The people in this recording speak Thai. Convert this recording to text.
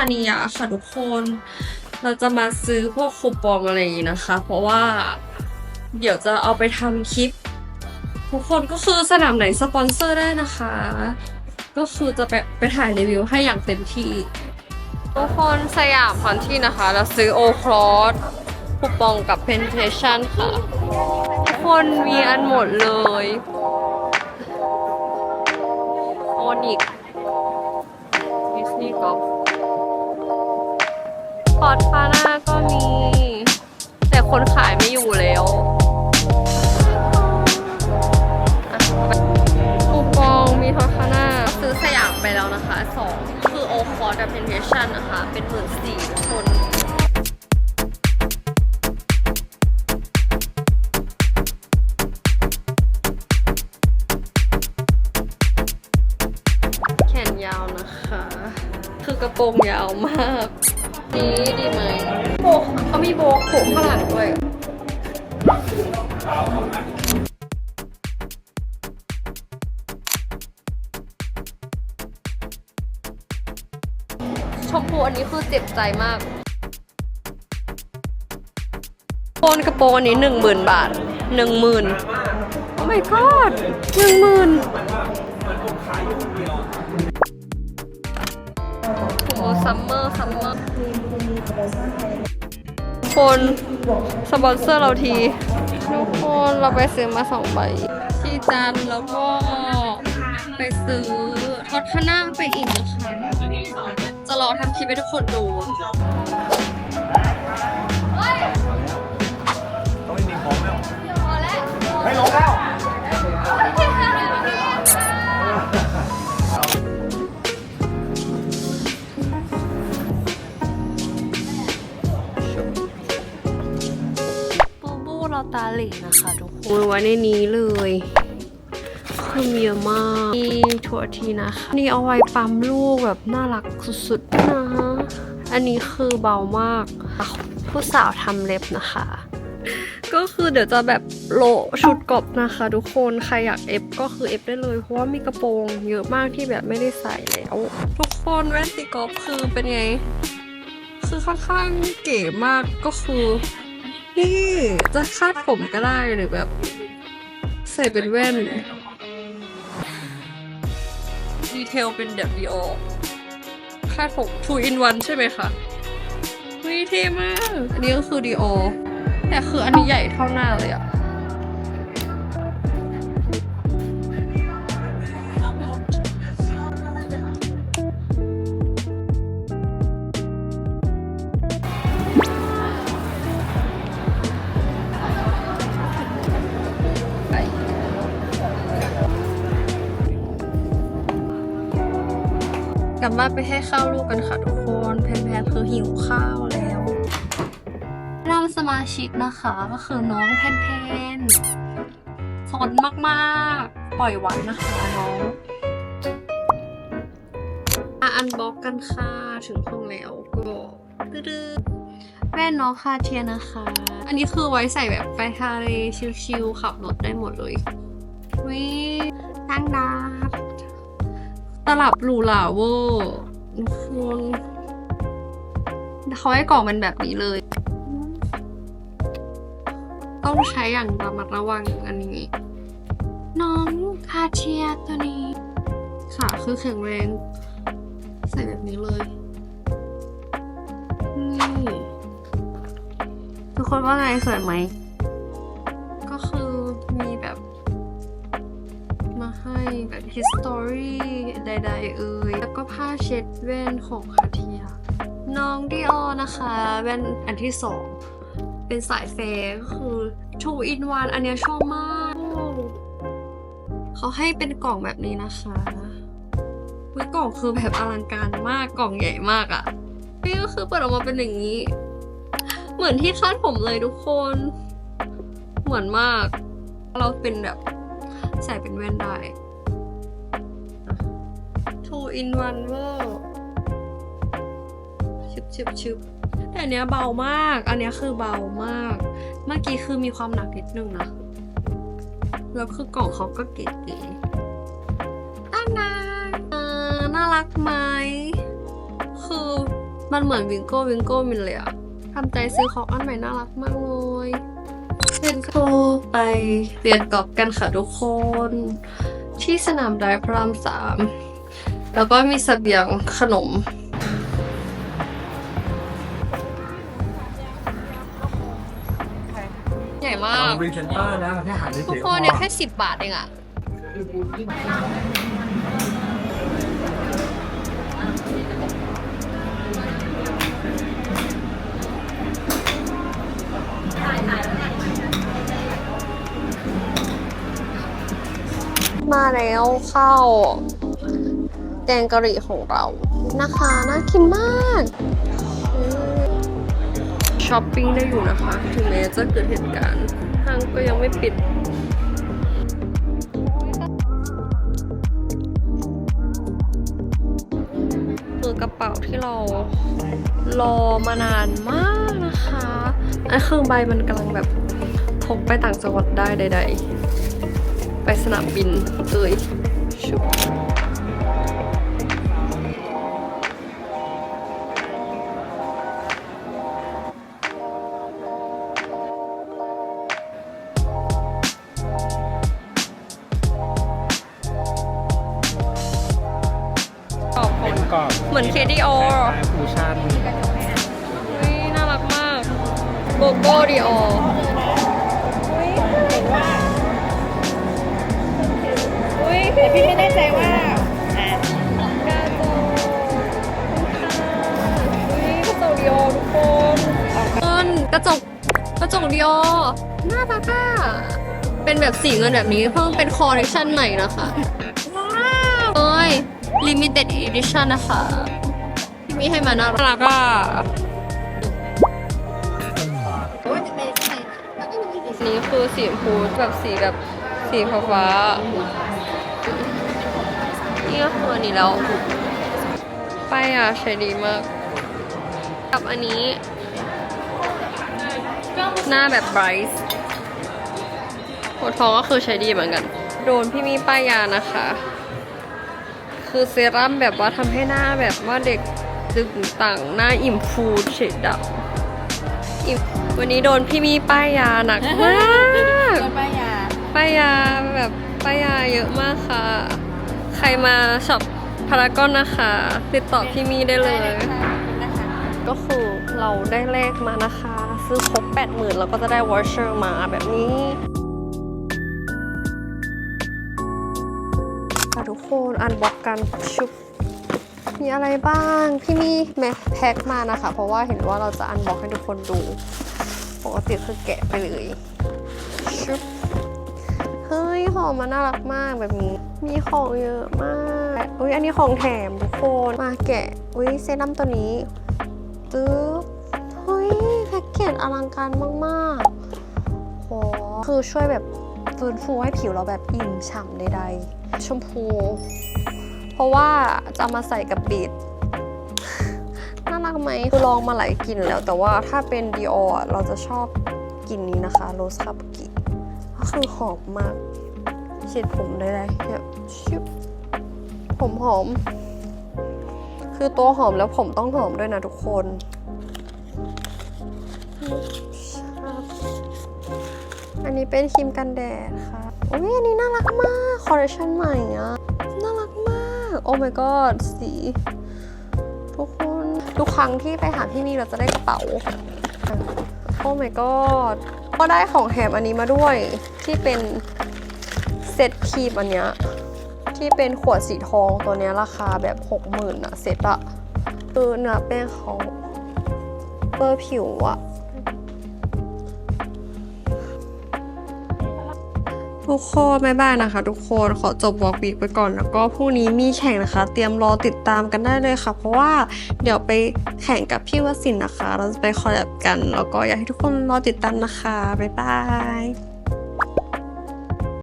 านิยะค่ะทุกคน เราจะมาซื้อพวกคูปองอะไรอย่างนี้นะคะ เพราะว่าเดี๋ยวจะเอาไปทำคลิป ทุกคนก็คือสนามไหนสปอนเซอร์ได้นะคะ ก็คือจะไปไปถ่ายรีวิวให้อย่างเต็มที่ ทุกคนสยามพันที่นะคะ เราซื้อโอคลอสคูปองกับเพนเทชันค่ะ ทุกคนมีอันหมดเลย โอนิก พอร์ตคาน่าก็มี แต่คนขายไม่อยู่แล้วคูปองมีทอร์คาน่าซื้อสยามไปแล้วนะคะสองคือโอคอร์กับเพนเทชันนะคะ เป็นหมื่นสี่คนแขนยาวนะคะ คือกระโปรงยาวมาก นี่ดีไหมโบกเขามีโบกโขกข้างหลังด้วยชมพูอันนี้คือเจ็บใจมากโคนกระโปรงอันนี้หนึ่งหมื่นบาทหนึ่งหมื่นโอ้ my god หนึ่งหมื่น คนสปอนเซอร์เราที ทุกคนเราไปซื้อมาสองใบที่จันแล้วก็ไปซื้อทอดข้าวหน้าไปอีกนะคะจะรอทำคลิปให้ทุกคนดู ตาเหล่นะคะทุกคนไว้ในนี้เลยคือมีเยอะมากมีถั่วทีนะคะนี่เอาไว้ปั๊มลูกแบบน่ารักสุดๆนะอันนี้คือเบามากผู้สาวทำเล็บนะคะ ก็คือเดี๋ยวจะแบบโลชุดกบนะคะ ทุกคนใครอยากเอฟก็คือเอฟได้เลยเพราะว่ามีกระโปรงเยอะมากที่แบบไม่ได้ใส่แล้วทุกคนแว่นตีกอล์ฟคือเป็นไงคือค่อนข้างเก๋มากก็คือ นี่ จะคาดผมก็ได้หรือแบบ ใส่เป็นแว่น ดีเทลเป็นแบบดีโอคาดผม two in one ใช่ไหมคะวิเท่มาก อันนี้ก็คือดีโอแต่คืออันนี้ใหญ่เท่าหน้าเลยอะ ลับบ้านไปให้ข้าวลูกกันค่ะทุกคน แพนๆคือหิวข้าวแล้วนำสมาชิกนะคะก็คือน้องแพนๆสนมากๆ ปล่อยไว้นะคะน้องอันบล็อกกันค่ะถึงห้องแล้วก็ดื้อแว่นน้องคาเทียนะคะ อันนี้คือไว้ใส่แบบไปทะเลชิลๆขับรถได้หมดเลยวิตั้งดาบ ตลับหรูหราเวอร์ทุกคนเขาให้กล่องเป็นแบบนี้เลย ต้องใช้อย่างระมัดระวังอันนี้ น้องคาเทียตัวนี้ขาคือแข็งแรง ใส่แบบนี้เลยนี่ทุกคนว่าไงสวยไหม ก็คือ มาให้แบบ history ใด ๆ เอ่ยแล้วก็ผ้าเช็ดแว่นของคาเทียน้องดิออนะคะแว่นอันที่สองเป็นสายแฟร์ก็คือ two in one อันเนี้ยชอบมาก เขาให้เป็นกล่องแบบนี้นะคะวิกล่องคือแบบอลังการมากกล่องใหญ่มากอะ่ะนี่ก็คือเปิดออกมาเป็นอย่างนี้ เหมือนที่คาดผมเลยทุกคน เหมือนมาก เราเป็นแบบใส่เป็นแว่นได้ in one เวอร์ชึบชึบชึบแต่อันเนี้ยเบามาก อันเนี้ยคือเบามาก เมื่อกี้คือมีความหนักนิดนึงนะ แล้วคือกล่องเขาก็เก๋ๆตั้งนานเออน่ารักไหม คือมันเหมือนวิงโก้วิงโก้มินเลยอะทำใจซื้อของอันใหม่น่ารักมากเลยเรียนโทไปเรียนกอล์ฟกันค่ะทุกคน ที่สนามไดร์พรามสาม แล้วก็มีเสบียงขนม ใหญ่มาก รีเซนเตอร์นะแค่หันทุกคนเนี่ยแค่สิบบาทเองอะมาแล้วข้าว แกงกะหรี่ของเรานะคะน่ากินมากช้อปปิ้งได้อยู่นะคะ ถึงแม้จะเกิดเหตุการณ์ห้างก็ยังไม่ปิดคือกระเป๋าที่เรารอมานานมากนะคะอันคือใบมันกำลังแบบพกไปต่างจังหวัดได้ใด ๆ ไปสนามบินเอ่ยชุบ โบโก้ดีโออุ้ยแต่พี่ไม่แน่ใจว่าอะกระจกอุ้ยกระจกดีโอทุกคนต้นกระจกกระจกดีโอน่ารักอะเป็นแบบสีเงินแบบนี้เพิ่งเป็นคอลเลคชันใหม่นะคะ ว้าวเอ้ย limited edition นะคะ ที่มีให้มาน่ารักอะ นี่คือสีชมพูแบบสีแบบสีฟ้าฟ้านี่ก็คืออันนี้แล้วป้ายอะใช้ดีมาก กับอันนี้ หน้าแบบไบรท์หัวทองก็คือใช้ดีเหมือนกัน โดนพี่มีป้ายยานะคะ คือเซรั่มแบบว่าทำให้หน้าแบบว่าเด็กตึงต่างหน้าอิ่มฟูเฉดดำ อิ่มวันนี้โดนพี่มีป้ายยาหนักมากก็ป้ายาป้ายยาแบบป้ายยาเยอะมากค่ะ ใครมาช็อปพารากอนนะคะ ติดต่อพี่มีได้เลยนะคะก็คือเราได้เลขมานะคะ ซื้อครบ 80,000เราก็จะได้วอชเชอร์มาแบบนี้ค่ะทุกคนอันบ็อกกันชุบ มีอะไรบ้างพี่มีแม็แพ็คมานะคะ เพราะว่าเห็นว่าเราจะอันบอกให้ทุกคนดู ปกติคือแกะไปเลยชุบเฮ้ยของมันน่ารักมากแบบนี้ มีของเยอะมากอุ้ยอันนี้ของแถมทุกคนมาแกะอุ้ยเซรั่มตัวนี้ตื้อเฮ้ยแพ็กเกจอลังการมากๆโหคือช่วยแบบฟื้นฟูให้ผิวเราแบบอิ่มฉ่ำใดๆ ชมพู เพราะว่าจะมาใส่กับบีดน่ารักไหมคือลองมาหลายกลิ่นแล้ว แต่ว่าถ้าเป็น Dior อเราจะชอบกลิ่นนี้นะคะ Rose c a p k i ก็คือหอมมากเช็ดผมได้เลยแบบชิบผมหอม คือตัวหอมแล้วผมต้องหอมด้วยนะทุกคนอันนี้เป็นครีมกันแดดค่ะ โอ้ยอันนี้น่ารักมาก คอลเลคชันใหม่อะน่ารักมาก โอ้ my god สี ทุกคน ทุกครั้งที่ไปหาพี่นี่เราจะได้กระเป๋า โอ้ my god ก็ได้ของแถมอันนี้มาด้วย ที่เป็นเซตครีมอันเนี้ยที่เป็นขวดสีทองตัวเนี้ยราคาแบบหกหมื่นอะเซตอะคือเนื้อแป้งเขาเปอร์ผิวอะ ทุกคนแม่บ้านนะคะ ทุกคนขอจบวอล์กวีไปก่อน แล้วก็พรุ่งนี้มีแข่งนะคะ เตรียมรอติดตามกันได้เลยค่ะ เพราะว่าเดี๋ยวไปแข่งกับพี่วสินนะคะ เราจะไปคอลแลบกัน แล้วก็อยากให้ทุกคนรอติดตามนะคะ บ๊ายบาย